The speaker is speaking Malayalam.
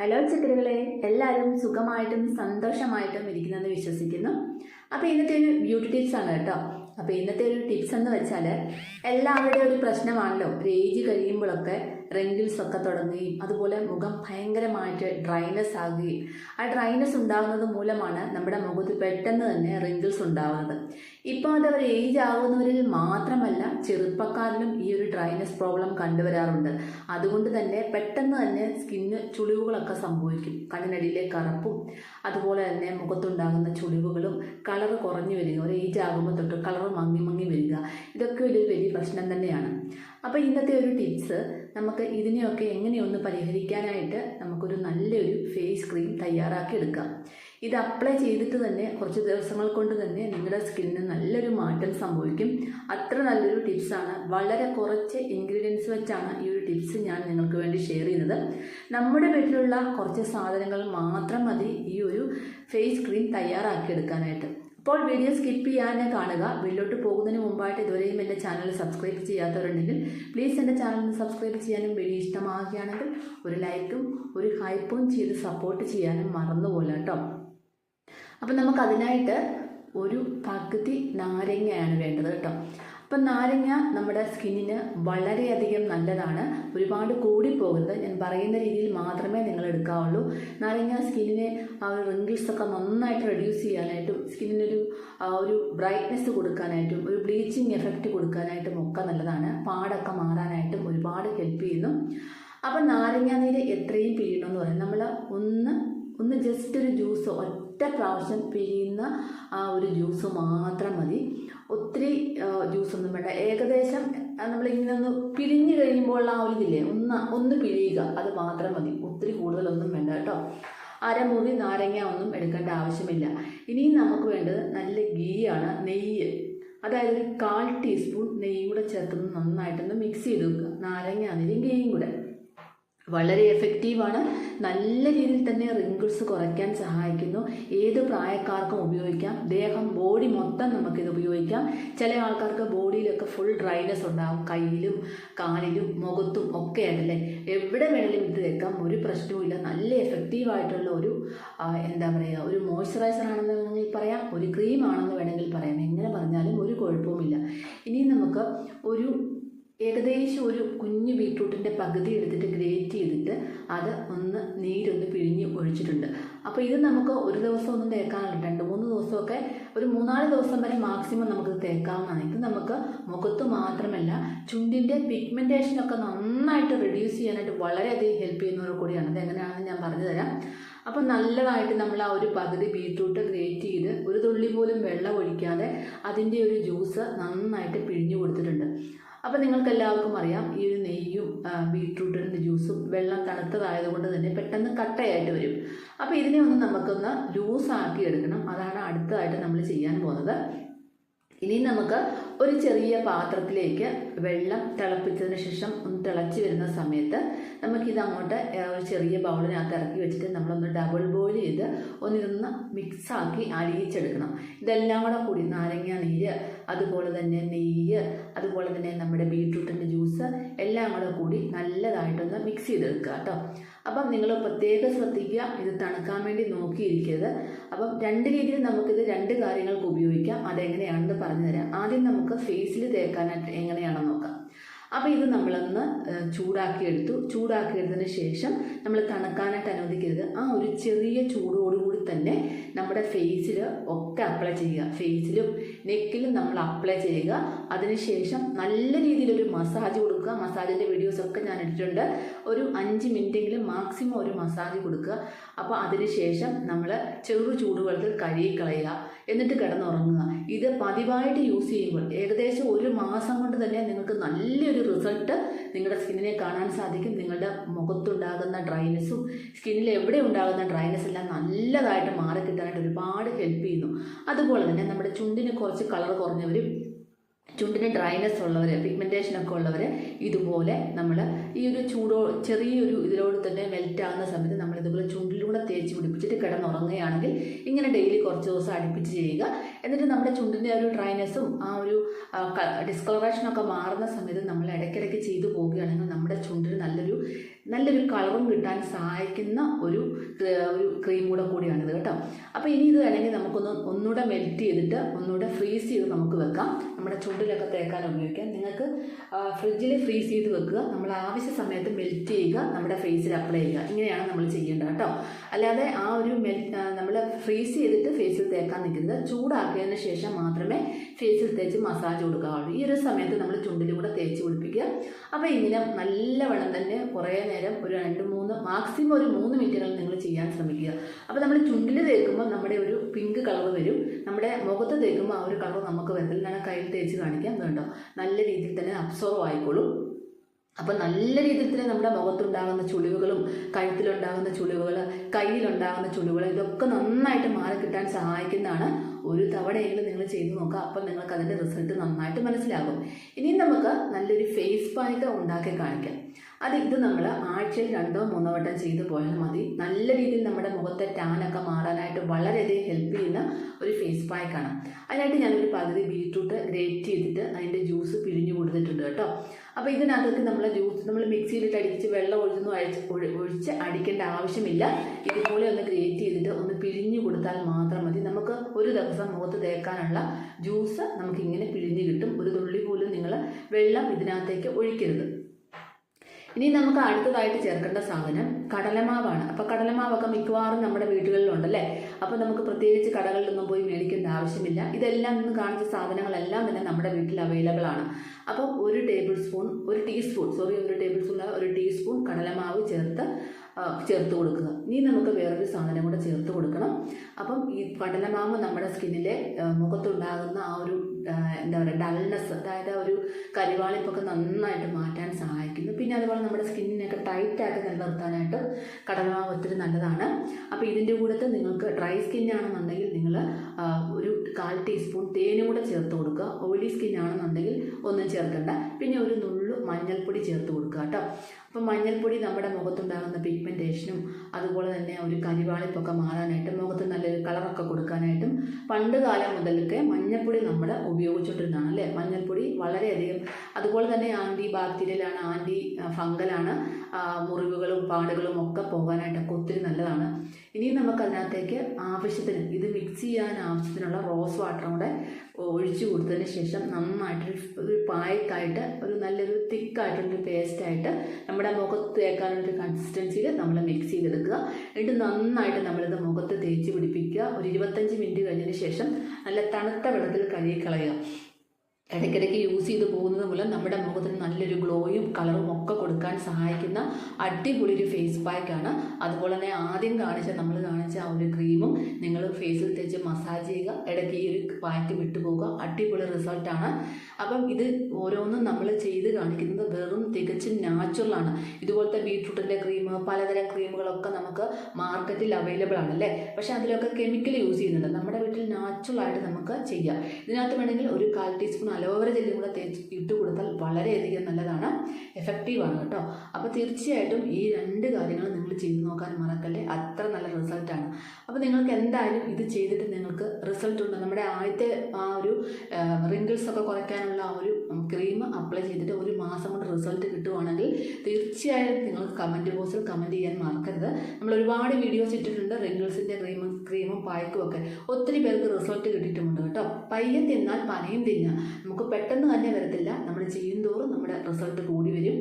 ഹലോ ചിത്രങ്ങളെ എല്ലാവരും സുഖമായിട്ടും സന്തോഷമായിട്ടും ഇരിക്കുന്നെന്ന് വിശ്വസിക്കുന്നു. അപ്പോൾ ഇന്നത്തെ ഒരു ബ്യൂട്ടി ടിപ്സ് ആണ് കേട്ടോ. അപ്പോൾ ഇന്നത്തെ ഒരു ടിപ്സ് എന്ന് വെച്ചാൽ എല്ലാവരുടെയും ഒരു പ്രശ്നമാണല്ലോ. ഒരു ഏജ് കഴിയുമ്പോഴൊക്കെ റിങ്കിൾസ് ഒക്കെ തുടങ്ങുകയും അതുപോലെ മുഖം ഭയങ്കരമായിട്ട് ഡ്രൈനെസ് ആകുകയും. ആ ഡ്രൈനെസ് ഉണ്ടാകുന്നത് മൂലമാണ് നമ്മുടെ മുഖത്ത് പെട്ടെന്ന് തന്നെ റിങ്കിൾസ് ഉണ്ടാകുന്നത്. ഇപ്പോൾ അത് അവർ ഏജ് ആകുന്നവരിൽ മാത്രമല്ല ചെറുപ്പക്കാരിലും ഈ ഒരു ഡ്രൈനെസ് പ്രോബ്ലം കണ്ടുവരാറുണ്ട്. അതുകൊണ്ട് തന്നെ പെട്ടെന്ന് തന്നെ സ്കിന്ന് ചുളിവുകളൊക്കെ സംഭവിക്കും. കണ്ണിനടിയിലെ കറുപ്പും അതുപോലെ തന്നെ മുഖത്തുണ്ടാകുന്ന ചുളിവുകളും കളർ കുറഞ്ഞു വരിക. ഒരു ഏജ് ആകുമ്പോൾ തൊട്ട് കളർ മങ്ങി മങ്ങി വരിക. ഇതൊക്കെ ഒരു വലിയ പ്രശ്നം തന്നെയാണ്. അപ്പോൾ ഇന്നത്തെ ഒരു ടിപ്സ് നമുക്ക് ഇതിനെയൊക്കെ എങ്ങനെയൊന്ന് പരിഹരിക്കാനായിട്ട് നമുക്കൊരു നല്ലൊരു ഫേസ് ക്രീം തയ്യാറാക്കി എടുക്കാം ഇത് അപ്ലൈ ചെയ്തിട്ട് തന്നെ കുറച്ച് ദിവസങ്ങൾ കൊണ്ട് തന്നെ നിങ്ങളുടെ സ്കിന്നിന് നല്ലൊരു മാറ്റം സംഭവിക്കും. അത്ര നല്ലൊരു ടിപ്സാണ്. വളരെ കുറച്ച് ഇൻഗ്രീഡിയൻസ് വെച്ചാണ് ഈ ഒരു ടിപ്സ് ഞാൻ നിങ്ങൾക്ക് വേണ്ടി ഷെയർ ചെയ്യുന്നത്. നമ്മുടെ വീട്ടിലുള്ള കുറച്ച് സാധനങ്ങൾ മാത്രം മതി ഈ ഒരു ഫേസ് ക്രീം തയ്യാറാക്കിയെടുക്കാനായിട്ട്. അപ്പോൾ വീഡിയോ സ്കിപ്പ് ചെയ്യാതെ കാണുക. വീട്ടിലോട്ട് പോകുന്നതിന് മുമ്പായിട്ട് ഇതുവരെയും എന്റെ ചാനൽ സബ്സ്ക്രൈബ് ചെയ്യാത്തവരുണ്ടെങ്കിൽ പ്ലീസ് എന്റെ ചാനൽ സബ്സ്ക്രൈബ് ചെയ്യാനും വീഡിയോ ഇഷ്ടമാകുകയാണെങ്കിൽ ഒരു ലൈക്കും ഒരു ഹൈപ്പും ചെയ്ത് സപ്പോർട്ട് ചെയ്യാനും മറന്നുപോലെ കേട്ടോ. അപ്പം നമുക്കതിനായിട്ട് ഒരു പകുതി നാരങ്ങയാണ് വേണ്ടത് കേട്ടോ. അപ്പം നാരങ്ങ നമ്മുടെ സ്കിന്നിന് വളരെയധികം നല്ലതാണ്. ഒരുപാട് കൂടിപ്പോകരുത്. ഞാൻ പറയുന്ന രീതിയിൽ മാത്രമേ നിങ്ങൾ എടുക്കാവുള്ളൂ. നാരങ്ങ സ്കിന്നിനെ ആ ഒരു റിങ്കിൾസ് ഒക്കെ നന്നായിട്ട് റെഡ്യൂസ് ചെയ്യാനായിട്ടും സ്കിന്നിനൊരു ഒരു ബ്രൈറ്റ്നെസ് കൊടുക്കാനായിട്ടും ഒരു ബ്ലീച്ചിങ് എഫക്റ്റ് കൊടുക്കാനായിട്ടും ഒക്കെ നല്ലതാണ്. പാടൊക്കെ മാറാനായിട്ടും ഒരുപാട് ഹെൽപ്പ് ചെയ്യുന്നു. അപ്പം നാരങ്ങ നീര് എത്രയും പിഴിയണമെന്ന് പറയാം. നമ്മൾ ഒന്ന് ഒന്ന് ജസ്റ്റ് ഒരു ജ്യൂസ് ഒറ്റ പ്രാവശ്യം പിഴിയുന്ന ആ ഒരു ജ്യൂസ് മാത്രം മതി. ഒത്തിരി ജ്യൂസ് ഒന്നും വേണ്ട. ഏകദേശം നമ്മളിങ്ങനെ ഒന്ന് പിഴിഞ്ഞ് കഴിയുമ്പോൾ ആ ഒരു ഇതില്ലേ ഒന്ന് ഒന്ന് പിഴിയുക അത് മാത്രം മതി. ഒത്തിരി കൂടുതലൊന്നും വേണ്ട കേട്ടോ. അരമുറി നാരങ്ങ ഒന്നും എടുക്കേണ്ട ആവശ്യമില്ല. ഇനി നമുക്ക് വേണ്ടത് നല്ല ഗീയാണ് നെയ്യ്. അതായത് ഒരു കാൽ ടീസ്പൂൺ നെയ്യും കൂടെ ചേർത്ത് നന്നായിട്ടൊന്ന് മിക്സ് ചെയ്ത് വെക്കുക. നാരങ്ങ അതിലും ഗീയും കൂടെ. വളരെ എഫക്റ്റീവാണ് നല്ല രീതിയിൽ തന്നെ റിങ്കിൾസ് കുറയ്ക്കാൻ സഹായിക്കുന്നു. ഏത് പ്രായക്കാർക്കും ഉപയോഗിക്കാം. ദേഹം ബോഡി മൊത്തം നമുക്കിത് ഉപയോഗിക്കാം. ചില ആൾക്കാർക്ക് ബോഡിയിലൊക്കെ ഫുൾ ഡ്രൈനെസ് ഉണ്ടാകും കയ്യിലും കാലിലും മുഖത്തും ഒക്കെ ആണല്ലേ? എവിടെ വേണമെങ്കിലും ഇത് തേക്കാം ഒരു പ്രശ്നവുമില്ല. നല്ല എഫക്റ്റീവായിട്ടുള്ള ഒരു എന്താ പറയുക ഒരു മോയ്സ്ചറൈസർ ആണെന്ന് വേണമെങ്കിൽ പറയാം. ഒരു ക്രീം ആണെന്ന് വേണമെങ്കിൽ പറയാം. എങ്ങനെ പറഞ്ഞാലും ഒരു കുഴപ്പവുമില്ല. ഇനി നമുക്ക് ഒരു ഏകദേശം ഒരു കുഞ്ഞു ബീട്രൂട്ടിന്റെ പകുതി എടുത്തിട്ട് ഗ്രേറ്റ് ചെയ്തിട്ട് അത് ഒന്ന് നീരൊന്ന് പിഴിഞ്ഞ് ഒഴിച്ചിട്ടുണ്ട്. അപ്പോൾ ഇത് നമുക്ക് ഒരു ദിവസം ഒന്നും തേക്കാനുണ്ട് രണ്ട് മൂന്ന് ദിവസമൊക്കെ ഒരു മൂന്നാൽ ദിവസം വരെ മാക്സിമം നമുക്ക് തേക്കാവുന്നതാണ്. ഇത് നമുക്ക് മുഖത്ത് മാത്രമല്ല ചുണ്ടിന്റെ പിഗ്മെന്റേഷനൊക്കെ നന്നായിട്ട് റെഡ്യൂസ് ചെയ്യാനായിട്ട് വളരെയധികം ഹെൽപ്പ് ചെയ്യുന്നവർ കൂടിയാണ്. അതെങ്ങനെയാണെന്ന് ഞാൻ പറഞ്ഞു തരാം അപ്പോൾ നല്ലതായിട്ട് നമ്മൾ ആ ഒരു പകുതി ബീട്രൂട്ട് ഗ്രേറ്റ് ചെയ്ത് ഒരു തുള്ളി പോലും വെള്ളം ഒഴിക്കാതെ അതിന്റെ ഒരു ജ്യൂസ് നന്നായിട്ട് പിഴിഞ്ഞു കൊടുത്തിട്ടുണ്ട്. അപ്പോൾ നിങ്ങൾക്ക് എല്ലാവർക്കും അറിയാം ഈ ഒരു നെയ്യും ബീട്രൂട്ടിന്റെ ജ്യൂസും വെള്ളം തണുത്തതായതുകൊണ്ട് തന്നെ പെട്ടെന്ന് കട്ടയായിട്ട് വരും. അപ്പോൾ ഇതിനെ ഒന്ന് നമുക്കൊന്ന് ലൂസാക്കി എടുക്കണം. അതാണ് അടുത്തതായിട്ട് നമ്മൾ ചെയ്യാൻ പോകുന്നത്. ഇനി നമുക്ക് ഒരു ചെറിയ പാത്രത്തിലേക്ക് വെള്ളം തിളപ്പിച്ചതിന് ശേഷം ഒന്ന് തിളച്ച് വരുന്ന സമയത്ത് നമുക്കിത് അങ്ങോട്ട് ഒരു ചെറിയ ബൗളിനകത്ത് ഇറക്കി വെച്ചിട്ട് നമ്മളൊന്ന് ഡബിൾ ബോയിൽ ചെയ്ത് ഒന്നിതൊന്ന് മിക്സാക്കി അലിയിച്ചെടുക്കണം ഇതെല്ലാം കൂടെ കൂടി നാരങ്ങ നീര് അതുപോലെ തന്നെ നെയ്യ് അതുപോലെ തന്നെ നമ്മുടെ ബീട്രൂട്ടിന്റെ ജ്യൂസ് എല്ലാം കൂടെ കൂടി നല്ലതായിട്ടൊന്ന് മിക്സ് ചെയ്തെടുക്കുക കേട്ടോ. അപ്പം നിങ്ങൾ പ്രത്യേകം ശ്രദ്ധിക്കുക ഇത് തണുക്കാൻ വേണ്ടി നോക്കിയിരിക്കരുത്. അപ്പം രണ്ട് രീതിയിൽ നമുക്കിത് രണ്ട് കാര്യങ്ങൾക്ക് ഉപയോഗിക്കാം. അതെങ്ങനെയാണെന്ന് പറഞ്ഞു തരാം ആദ്യം നമുക്ക് ഫേസിൽ തേക്കാനായിട്ട് എങ്ങനെയാണെന്ന്. അപ്പോൾ ഇത് നമ്മളൊന്ന് ചൂടാക്കിയെടുത്തു. ചൂടാക്കിയെടുത്തതിന് ശേഷം നമ്മൾ തണുക്കാനായിട്ട് അനുവദിക്കരുത്. ആ ഒരു ചെറിയ ചൂടോടുകൂടി തന്നെ നമ്മുടെ ഫേസിൽ ഒക്കെ അപ്ലൈ ചെയ്യുക. ഫേസിലും നെക്കിലും നമ്മൾ അപ്ലൈ ചെയ്യുക. അതിനുശേഷം നല്ല രീതിയിലൊരു മസാജ് കൊടുക്കുക. മസാജിന്റെ വീഡിയോസൊക്കെ ഞാൻ ഇട്ടിട്ടുണ്ട്. ഒരു അഞ്ച് മിനിറ്റെങ്കിലും മാക്സിമം ഒരു മസാജ് കൊടുക്കുക. അപ്പോൾ അതിനുശേഷം നമ്മൾ ചെറു ചൂടുവെള്ളത്തിൽ കഴുകി കളയുക എന്നിട്ട് കിടന്നുറങ്ങുക. ഇത് പതിവായിട്ട് യൂസ് ചെയ്യുമ്പോൾ ഏകദേശം ഒരു മാസം കൊണ്ട് തന്നെ നിങ്ങൾക്ക് നല്ലൊരു റിസൾട്ട് നിങ്ങളുടെ സ്കിന്നിനെ കാണാൻ സാധിക്കും. നിങ്ങളുടെ മുഖത്തുണ്ടാകുന്ന ഡ്രൈനെസ്സും സ്കിന്നിൽ എവിടെ ഉണ്ടാകുന്ന ഡ്രൈനെസ് എല്ലാം നല്ലതായിട്ട് മാറിക്കിട്ടാനായിട്ട് ഒരുപാട് ഹെൽപ്പ് ചെയ്യുന്നു. അതുപോലെ തന്നെ നമ്മുടെ ചുണ്ടിന് കുറച്ച് കളർ കുറഞ്ഞവരും ചുണ്ടിന് ഡ്രൈനെസ് ഉള്ളവർ പിഗ്മെന്റേഷൻ ഒക്കെ ഉള്ളവർ ഇതുപോലെ നമ്മൾ ഈ ഒരു ചൂടോ ചെറിയൊരു ഇതിലോട് തന്നെ മെൽറ്റ് ആകുന്ന സമയത്ത് നമ്മൾ ഇതുപോലെ ചുണ്ടിലൂടെ തേച്ച് പിടിപ്പിച്ചിട്ട് കിടന്നുറങ്ങുകയാണെങ്കിൽ ഇങ്ങനെ ഡെയിലി കുറച്ച് ദിവസം അടുപ്പിച്ച് ചെയ്യുക. എന്നിട്ട് നമ്മുടെ ചുണ്ടിന്റെ ഒരു ഡ്രൈനെസ്സും ആ ഒരു ഡിസ്കളറേഷനൊക്കെ മാറുന്ന സമയത്ത് നമ്മൾ ഇടയ്ക്കിടയ്ക്ക് ചെയ്തു പോവുകയാണെങ്കിൽ നമ്മുടെ ചുണ്ടിന് നല്ലൊരു നല്ലൊരു കളറും കിട്ടാൻ സഹായിക്കുന്ന ഒരു ഒരു ക്രീം കൂടെ കൂടിയാണിത് കേട്ടോ. അപ്പോൾ ഇനി ഇത് വേണമെങ്കിൽ നമുക്കൊന്ന് ഒന്നുകൂടെ മെൽറ്റ് ചെയ്തിട്ട് ഒന്നുകൂടെ ഫ്രീസ് ചെയ്ത് നമുക്ക് വെക്കാം. നമ്മുടെ ചുണ്ടിലൊക്കെ തേക്കാൻ ഉപയോഗിക്കാം. നിങ്ങൾക്ക് ഫ്രിഡ്ജിൽ ഫ്രീസ് ചെയ്ത് വെക്കുക. നമ്മൾ ആവശ്യ സമയത്ത് മെൽറ്റ് ചെയ്യുക. നമ്മുടെ ഫേസിൽ അപ്ലൈ ചെയ്യുക. ഇങ്ങനെയാണ് നമ്മൾ ചെയ്യേണ്ടത് കേട്ടോ. അല്ലാതെ ആ ഒരു മെൽ നമ്മൾ ഫ്രീസ് ചെയ്തിട്ട് ഫേസിൽ തേക്കാൻ നിൽക്കുന്നത് ചൂടാക്കിയതിന് ശേഷം മാത്രമേ ഫേസിൽ തേച്ച് മസാജ് കൊടുക്കാവുള്ളൂ. ഈ ഒരു സമയത്ത് നമ്മൾ ചുണ്ടിലൂടെ തേച്ച് പിടിപ്പിക്കുക. അപ്പോൾ ഇങ്ങനെ നല്ല നല്ലവണ്ണം തന്നെ കുറേ നേരം ഒരു രണ്ട് മൂന്ന് മാക്സിമം ഒരു മൂന്ന് മിനിറ്റുകൾ നിങ്ങൾ ചെയ്യാൻ ശ്രമിക്കുക. അപ്പോൾ നമ്മൾ ചുണ്ടിൽ തേക്കുമ്പോൾ നമ്മുടെ ഒരു പിങ്ക് കളർ വരും. നമ്മുടെ മുഖത്ത് തേക്കുമ്പോൾ ആ ഒരു കളർ നമുക്ക് വരത്തില്ല. ഞാൻ കയ്യിൽ തേച്ച് കാണിക്കാം വേണ്ടോ നല്ല രീതിയിൽ തന്നെ അബ്സോർവ് ആയിക്കോളും. അപ്പോൾ നല്ല രീതിയിൽ തന്നെ നമ്മുടെ മുഖത്തുണ്ടാകുന്ന ചുളിവുകളും കഴുത്തിലുണ്ടാകുന്ന ചുളിവുകൾ കയ്യിലുണ്ടാകുന്ന ചുളിവുകൾ ഇതൊക്കെ നന്നായിട്ട് മാറി കിട്ടാൻ സഹായിക്കുന്നതാണ്. ഒരു തവണയെങ്കിലും നിങ്ങൾ ചെയ്തു നോക്കുക. അപ്പം നിങ്ങൾക്ക് അതിന്റെ റിസൾട്ട് നന്നായിട്ട് മനസ്സിലാകും. ഇനി നമുക്ക് നല്ലൊരു ഫേസ് പാക്ക് ഉണ്ടാക്കി കാണിക്കാം. അത് ഇത് നമ്മൾ ആഴ്ചയിൽ രണ്ടോ മൂന്നോ വട്ടം ചെയ്തു പോയാൽ മതി. നല്ല രീതിയിൽ നമ്മുടെ മുഖത്തെ ടാനൊക്കെ മാറാനായിട്ട് വളരെയധികം ഹെൽപ്പ് ചെയ്യുന്ന ഒരു ഫേസ് പാക്കാണ് അതിനായിട്ട് ഞാനൊരു പകുതി ബീട്രൂട്ട് ഗ്രേറ്റ് ചെയ്തിട്ട് അതിന്റെ ജ്യൂസ് പിഴിഞ്ഞു കൊടുത്തിട്ടുണ്ട് കേട്ടോ. അപ്പോൾ ഇതിനകത്തേക്ക് നമ്മൾ ജ്യൂസ് നമ്മൾ മിക്സിയിലിട്ട് അടിച്ച് വെള്ളം ഒഴിച്ചൊന്നും അഴിച്ച് ഒഴി- ഒഴിച്ച് അടിക്കേണ്ട ആവശ്യമില്ല. ഇതുപോലെ ഒന്ന് ഗ്രേറ്റ് ചെയ്തിട്ട് ഒന്ന് പിഴിഞ്ഞു കൊടുത്താൽ മാത്രം മതി. നമുക്ക് ഒരു ദിവസം മുഖത്ത് തേക്കാനുള്ള ജ്യൂസ് നമുക്ക് ഇങ്ങനെ പിഴിഞ്ഞ് കിട്ടും. ഒരു തുള്ളി പോലും നിങ്ങൾ വെള്ളം ഇതിനകത്തേക്ക് ഒഴിക്കരുത്. ഇനി നമുക്ക് അടുത്തതായിട്ട് ചേർക്കേണ്ട സാധനം കടലമാവാണ്. അപ്പോൾ കടലമാവൊക്കെ മിക്കവാറും നമ്മുടെ വീടുകളിലുണ്ടല്ലേ? അപ്പോൾ നമുക്ക് പ്രത്യേകിച്ച് കടകളിലൊന്നും പോയി മേടിക്കേണ്ട ആവശ്യമില്ല. ഇതെല്ലാം ഇന്ന് കാണിച്ച സാധനങ്ങളെല്ലാം തന്നെ നമ്മുടെ വീട്ടിൽ അവൈലബിൾ ആണ്. അപ്പോൾ ഒരു ടേബിൾ സ്പൂൺ ഒരു ടീസ്പൂൺ സോറി ഒരു ടേബിൾ സ്പൂൺ ഒരു ടീസ്പൂൺ കടലമാവ് ചേർത്ത് ചേർത്ത് കൊടുക്കുക. ഇനി നമുക്ക് വേറൊരു സാധനം കൂടെ ചേർത്ത് കൊടുക്കണം. അപ്പം ഈ കടലമാവ് നമ്മുടെ സ്കിന്നിലെ മുഖത്തുണ്ടാകുന്ന ആ ഒരു എന്താ പറയുക ഡൾനെസ് അതായത് ഒരു കരിവാളിപ്പൊക്കെ നന്നായിട്ട് മാറ്റാൻ സഹായിക്കുന്നു. പിന്നെ അതുപോലെ നമ്മുടെ സ്കിന്നിനൊക്കെ ടൈറ്റാക്കി നിലനിർത്താനായിട്ട് കടലമാവ് ഒത്തിരി നല്ലതാണ്. അപ്പോൾ ഇതിന്റെ കൂടത്ത് നിങ്ങൾക്ക് ഡ്രൈ സ്കിന്നാണെന്നുണ്ടെങ്കിൽ നിങ്ങൾ ഒരു കാൽ ടീസ്പൂൺ തേനും കൂടെ ചേർത്ത് കൊടുക്കുക. ഓയിലി സ്കിന്നാണെന്നുണ്ടെങ്കിൽ ഒന്നും ചേർക്കണ്ട. പിന്നെ ഒരു നുള്ളു മഞ്ഞൾപ്പൊടി ചേർത്ത് കൊടുക്കുക കേട്ടോ. അപ്പം മഞ്ഞൾപ്പൊടി നമ്മുടെ മുഖത്തുണ്ടാകുന്ന പിഗ്മെന്റേഷനും അതുപോലെ തന്നെ ഒരു കരിവാളിപ്പൊക്കെ മാറാനായിട്ടും മുഖത്ത് നല്ലൊരു കളറൊക്കെ കൊടുക്കാനായിട്ടും പണ്ട് കാലം മുതലൊക്കെ മഞ്ഞൾപ്പൊടി നമ്മൾ ഉപയോഗിച്ചുകൊണ്ടിരുന്നതാണ് അല്ലേ? മഞ്ഞൾപ്പൊടി വളരെയധികം അതുപോലെ തന്നെ ആന്റി ബാക്ടീരിയലാണ് ആന്റി ഫംഗലാണ് മുറിവുകളും പാടുകളും ഒക്കെ പോകാനായിട്ടൊക്കെ ഒത്തിരി നല്ലതാണ്. ഇനി നമുക്ക് അതിനകത്തേക്ക് ആവശ്യത്തിന് ഇത് മിക്സ് ചെയ്യാൻ ആവശ്യത്തിനുള്ള റോസ് വാട്ടറും കൂടെ ഒഴിച്ചു കൊടുത്തതിന് ശേഷം നന്നായിട്ട് ഒരു പായത്തായിട്ട് ഒരു നല്ലൊരു തിക്കായിട്ടുള്ളൊരു പേസ്റ്റായിട്ട് നമ്മുടെ മുഖത്ത് തേക്കാനുള്ളൊരു കൺസിസ്റ്റൻസിയിൽ നമ്മൾ മിക്സ് ചെയ്തെടുക്കുക. എന്നിട്ട് നന്നായിട്ട് നമ്മളിത് മുഖത്ത് തേച്ച് പിടിപ്പിക്കുക. ഒരു ഇരുപത്തഞ്ച് മിനിറ്റ് കഴിഞ്ഞതിന് ശേഷം നല്ല തണുത്ത വെള്ളത്തിൽ കഴുകി കളയുക. ഇടയ്ക്കിടയ്ക്ക് യൂസ് ചെയ്ത് പോകുന്നത് മൂലം നമ്മുടെ മുഖത്തിന് നല്ലൊരു ഗ്ലോയും കളറും ഒക്കെ കൊടുക്കാൻ സഹായിക്കുന്ന അടിപൊളി ഒരു ഫേസ് പാക്കാണ് അതുപോലെ തന്നെ ആദ്യം കാണിച്ച നമ്മൾ കാണിച്ച ആ ഒരു ക്രീമും നിങ്ങൾ ഫേസിൽ തേച്ച് മസാജ് ചെയ്യുക. ഇടയ്ക്ക് ഈ ഒരു പാക്ക് വിട്ടുപോകുക അടിപൊളി റിസൾട്ടാണ് അപ്പം ഇത് ഓരോന്നും നമ്മൾ ചെയ്ത് കാണിക്കുന്നത് വെറും തികച്ചും നാച്ചുറലാണ് ഇതുപോലത്തെ ബീട്രൂട്ടിന്റെ ക്രീം പലതരം ക്രീമുകളൊക്കെ നമുക്ക് മാർക്കറ്റിൽ അവൈലബിൾ ആണല്ലേ പക്ഷേ അതിലൊക്കെ കെമിക്കൽ യൂസ് ചെയ്യുന്നുണ്ട്. നമ്മുടെ വീട്ടിൽ നാച്ചുറലായിട്ട് നമുക്ക് ചെയ്യാം. ഇതിനകത്ത് വേണമെങ്കിൽ ഒരു കാൽ ടീസ്പൂൺ അലോവേര ജെല്ലും കൂടെ തേച്ച് ഇട്ട് കൊടുത്താൽ വളരെയധികം നല്ലതാണ്. എഫക്റ്റീവാണ് കേട്ടോ. അപ്പോൾ തീർച്ചയായിട്ടും ഈ രണ്ട് കാര്യങ്ങൾ നിങ്ങൾ ചെയ്ത് നോക്കാൻ മറക്കല്ലേ? അത്ര നല്ല റിസൾട്ടാണ് അപ്പോൾ നിങ്ങൾക്ക് എന്തായാലും ഇത് ചെയ്തിട്ട് നിങ്ങൾക്ക് റിസൾട്ട് ഉണ്ട്. നമ്മുടെ ആദ്യത്തെ ആ ഒരു റിങ്കിൾസ് ഒക്കെ കുറയ്ക്കാനുള്ള ആ ഒരു ക്രീം അപ്ലൈ ചെയ്തിട്ട് ഒരു റിസൾട്ട് കിട്ടുവാണെങ്കിൽ തീർച്ചയായും നിങ്ങൾ കമന്റ് ബോക്സിൽ കമന്റ് ചെയ്യാൻ മറക്കരുത്. നമ്മൾ ഒരുപാട് വീഡിയോസ് ഇട്ടിട്ടുണ്ട് റിങ്കിൾസിന്റെ ക്രീമും ക്രീമും പായ്ക്കും ഒക്കെ. ഒത്തിരി പേർക്ക് റിസൾട്ട് കിട്ടിയിട്ടുമുണ്ട് കേട്ടോ. പയ്യെ തിന്നാൽ പനയും തിന്നുക നമുക്ക് പെട്ടെന്ന് തന്നെ വരത്തില്ല. നമ്മൾ ചെയ്യും തോറും നമ്മുടെ റിസൾട്ട് കൂടി വരും.